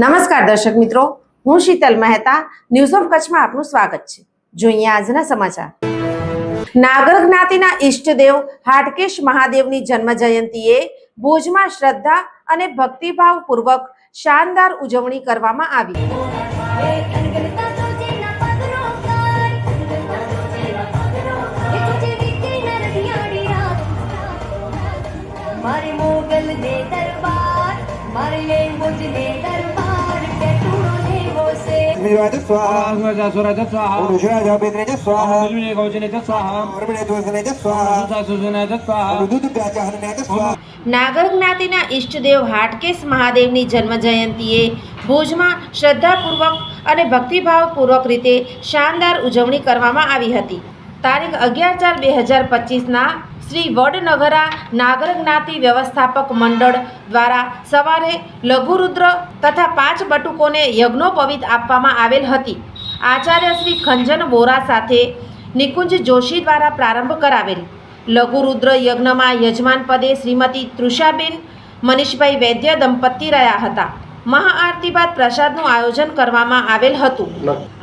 નમસ્કાર દર્શક મિત્રો, હું શીતલ મહેતા ન્યૂઝ ઓફ કચ્છમાં આપનું સ્વાગત છે. જોઈએ આજના સમાચાર. નાગર જ્ઞાતિના ઈષ્ટદેવ હાટકેશ મહાદેવની જન્મ જયંતિએ ભુજમાં શ્રદ્ધા અને ભક્તિભાવ પૂર્વક શાનદાર ઉજવણી કરવામાં આવી. శ్రీరాజ స్వాహ స్వాహ નાગર જ્ઞાતિના ઈષ્ટદેવ હાટકેશ મહાદેવની જન્મ જયંતીએ ભુજમાં શ્રદ્ધાપૂર્વક અને ભક્તિભાવપૂર્વક રીતે શાનદાર ઉજવણી કરવામાં આવી હતી. તારીખ અગિયાર ચાર બે હજાર પચીસના શ્રી વડનગરા નાગર જ્ઞાતિ વ્યવસ્થાપક મંડળ દ્વારા સવારે લઘુરુદ્ર તથા પાંચ બટુકોને યજ્ઞોપવિત આપવામાં આવેલ હતી. આચાર્ય શ્રી ખંજન બોરા સાથે નિકુંજ જોશી દ્વારા પ્રારંભ કરાવેલ. લઘુરુદ્ર યજ્ઞમાં યજમાન પદે શ્રીમતી તૃષાબેન મનીષભાઈ વૈદ્ય દંપતી રહ્યા હતા. મહાઆરતી બાદ પ્રસાદનું આયોજન કરવામાં આવેલ હતું.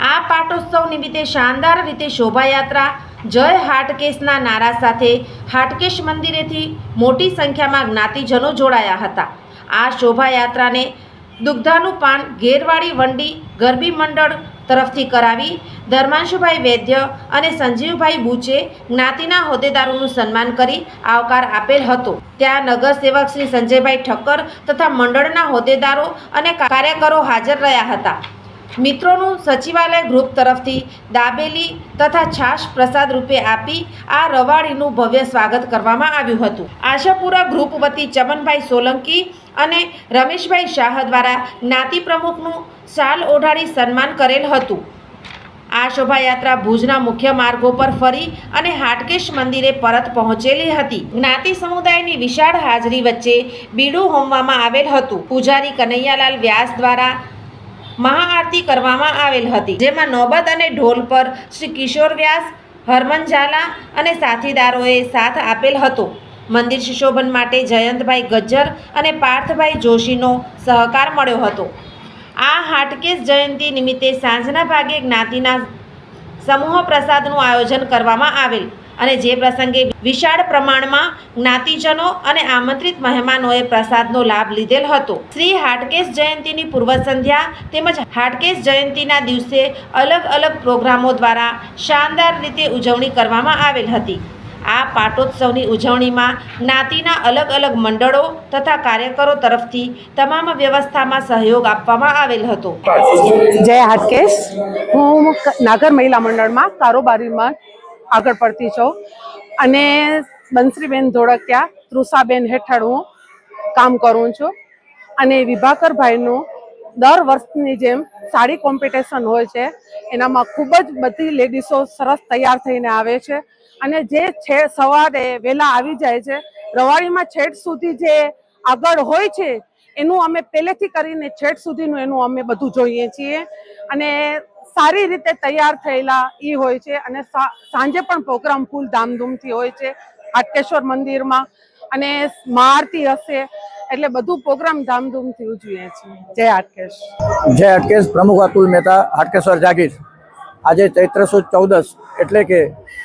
આ પાટોત્સવ નિમિત્તે શાનદાર રીતે શોભાયાત્રા, જય હાટકેશના નારા સાથે હાટકેશ મંદિરેથી મોટી સંખ્યામાં જ્ઞાતિજનો જોડાયા હતા. આ શોભાયાત્રાને દુગ્ધાનું પાન ગેરવાળી વંડી ગરબી મંડળ તરફથી કરાવી ધર્માંશુભાઈ વૈદ્ય અને સંજીવભાઈ બુચે જ્ઞાતિના હોદ્દેદારોનું સન્માન કરી આવકાર આપેલ હતો. ત્યાં નગરસેવક શ્રી સંજયભાઈ ઠક્કર તથા મંડળના હોદ્દેદારો અને કાર્યકરો હાજર રહ્યા હતા. મિત્રોનું સચિવાલય ગ્રુપ તરફથી દાબેલી તથા છાશ પ્રસાદ રૂપે આપી આ રવાડીનું ભવ્ય સ્વાગત કરવામાં આવ્યું હતું. આશાપુરા ગ્રુપ વતી ચમનભાઈ સોલંકી અને રમેશભાઈ શાહ દ્વારા જ્ઞાતિ પ્રમુખનું શાલ ઓઢાડી સન્માન કરેલ હતું. આ શોભાયાત્રા ભુજના મુખ્ય માર્ગો પર ફરી અને હાટકેશ મંદિરે પરત પહોંચેલી હતી. જ્ઞાતિ સમુદાયની વિશાળ હાજરી વચ્ચે બીડું હોમવામાં આવેલ હતું. પૂજારી કનૈયાલાલ વ્યાસ દ્વારા મહાઆરતી કરવામાં આવેલ હતી, જેમાં નોબત અને ઢોલ પર શ્રી કિશોર વ્યાસ, હરમન ઝાલા અને સાથીદારોએ સાથ આપેલ હતો. મંદિર સુશોભન માટે જયંતભાઈ ગજ્જર અને પાર્થભાઈ જોશીનો સહકાર મળ્યો હતો. આ હાટકેશ જયંતિ નિમિત્તે સાંજના ભાગે જ્ઞાતિના સમૂહ પ્રસાદનું આયોજન કરવામાં આવેલ. અને જે પ્રસંગે વિશાળ પ્રમાણમાં જ્ઞાતિજનો અને આમંત્રિત મહેમાનોએ પ્રસાદનો લાભ લીધેલ હતો. શ્રી હાટકેશ જયંતિની પૂર્વ સંધ્યા તેમજ હાટકેશ જયંતિના દિવસે અલગ અલગ પ્રોગ્રામો દ્વારા શાનદાર રીતે ઉજવણી કરવામાં આવેલ હતી. આ પાટોત્સવની ઉજવણીમાં જ્ઞાતિના અલગ અલગ મંડળો તથા કાર્યકરો તરફથી તમામ વ્યવસ્થામાં સહયોગ આપવામાં આવેલ હતો. જય હાટકેશ. હું નાગર મહિલા મંડળમાં કારોબારીમાં આગળ પડતી છું. અને બંસરીબેન ધોળકિયા, તૃષાબેન હેઠળ હું કામ કરું છું. અને વિભાકરભાઈનું દર વર્ષની જેમ સાડી કોમ્પિટિશન હોય છે. એનામાં ખૂબ જ બધી લેડીસો સરસ તૈયાર થઈને આવે છે. અને જે છે, સવારે વહેલા આવી જાય છે, રવાડીમાં છેક સુધી જે આગળ હોય છે, એનું અમે પહેલેથી કરીને છેક સુધીનું એનું અમે બધું જોઈએ છીએ. અને સારી રીતે તૈયાર થયેલા એ હોય છે અને સાંજે પણ પ્રોગ્રામ ફૂલ ધામધૂમથી હોય છે હાટકેશ્વર મંદિરમાં અને મહાઆરતી હશે એટલે બધું પ્રોગ્રામ ધામધૂમથી ઉજવીએ છીએ. જય હાટકેશ. જય હાટકેશ, પ્રમુખ અતુલ મહેતા, હાટકેશ્વર જાગીર. આજે ચૈત્ર સુદ ચૌદસ એટલે કે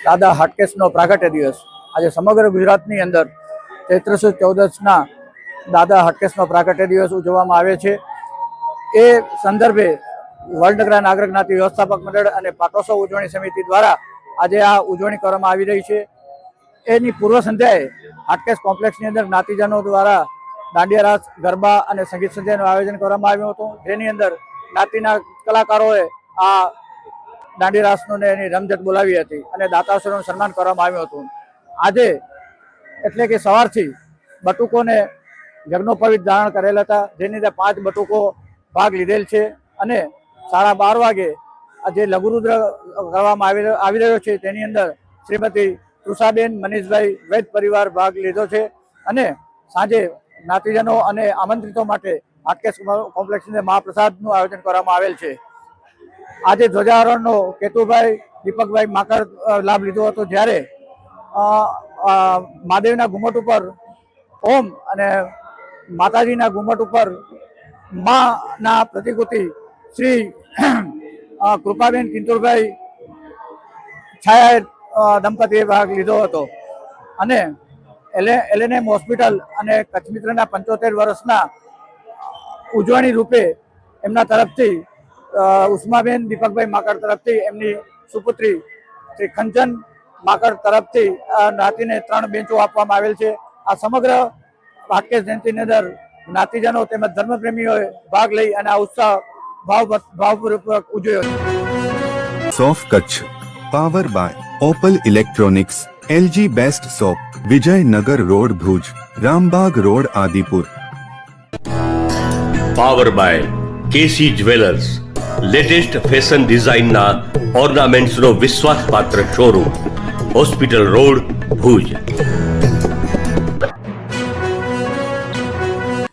દાદા હાટકેશનો પ્રાગટ્ય દિવસ. આજે સમગ્ર ગુજરાતની અંદર ચૈત્ર સુદ ચૌદસના દાદા હાટકેશનો પ્રાગટ્ય દિવસ ઉજવવામાં આવે છે. એ સંદર્ભે વડનગરા નાગર જ્ઞાતિ વ્યવસ્થાપક મંડળ અને પાટોત્સવ ઉજવણી સમિતિ દ્વારા આજે આ ઉજવણી કરવામાં આવી રહી છે. એની પૂર્વ સંધ્યાએ હાટકેશ કોમ્પ્લેક્ષની અંદર જ્ઞાતિજનો દ્વારા દાંડિયા રાસ ગરબા અને સંગીત સંધ્યાનું આયોજન કરવામાં આવ્યું હતું. જેની અંદર જ્ઞાતિના કલાકારોએ આ દાંડી રાસનું એની રમઝટ બોલાવી હતી અને દાતાશ્રીનું સન્માન કરવામાં આવ્યું હતું. આજે એટલે કે સવારથી બટુકોને યજ્ઞોપવિત ધારણ કરેલ હતા. જેની અંદર પાંચ બટુકો ભાગ લીધેલ છે અને સાડા બાર વાગે જે લઘુરુદ્ર કરવામાં આવી રહ્યો- છે, તેની અંદર શ્રીમતી તૃષાબેન મનીષભાઈ વૈદ પરિવાર ભાગ લીધો છે અને સાંજે જ્ઞાતિજનો અને આમંત્રિતો માટે હાટકેશ કોમ્પ્લેક્સની અંદર મહાપ્રસાદનું આયોજન કરવામાં આવેલ છે. આજે ધ્વજારોહણનો કેતુભાઈ, દીપકભાઈ માકર લાભ લીધો હતો જ્યારે મહાદેવના ઘુમટ ઉપર ઓમ અને માતાજીના ઘુમટ ઉપર માના પ્રતિકૃતિ શ્રી કૃપાબેન કિંતુરભાઈ છાયા દંપતીએ ભાગ લીધો હતો. અને એલે એલએનએમ હોસ્પિટલ અને કચ્છ મિત્રના પંચોતેર વર્ષના ઉજવણી રૂપે એમના તરફથી ઉષ્માબેન દીપકભાઈ માકડ તરફથી એમની સુપુત્રી શ્રી ખંજન માકડ તરફથી નાતીને ત્રણ બેન્ચો આપવામાં આવેલ છે. આ સમગ્ર વાક્ય જયંતિની અંદર જ્ઞાતિજનો તેમજ ધર્મપ્રેમીઓએ ભાગ લઈ અને આ ઉત્સાહ ભાવ ભાવપૂર્વક ઉજવ્યો છે. સોફ Kutch power by Opal electronics LG best shop Vijaynagar road Bhuj Rambag road Adipur. Power by KC jewellers latest fashion ડિઝાઇનના ઓર્નામેન્ટ્સનો વિશ્વાસપાત્ર શોરૂમ હોસ્પિટલ રોડ ભુજ.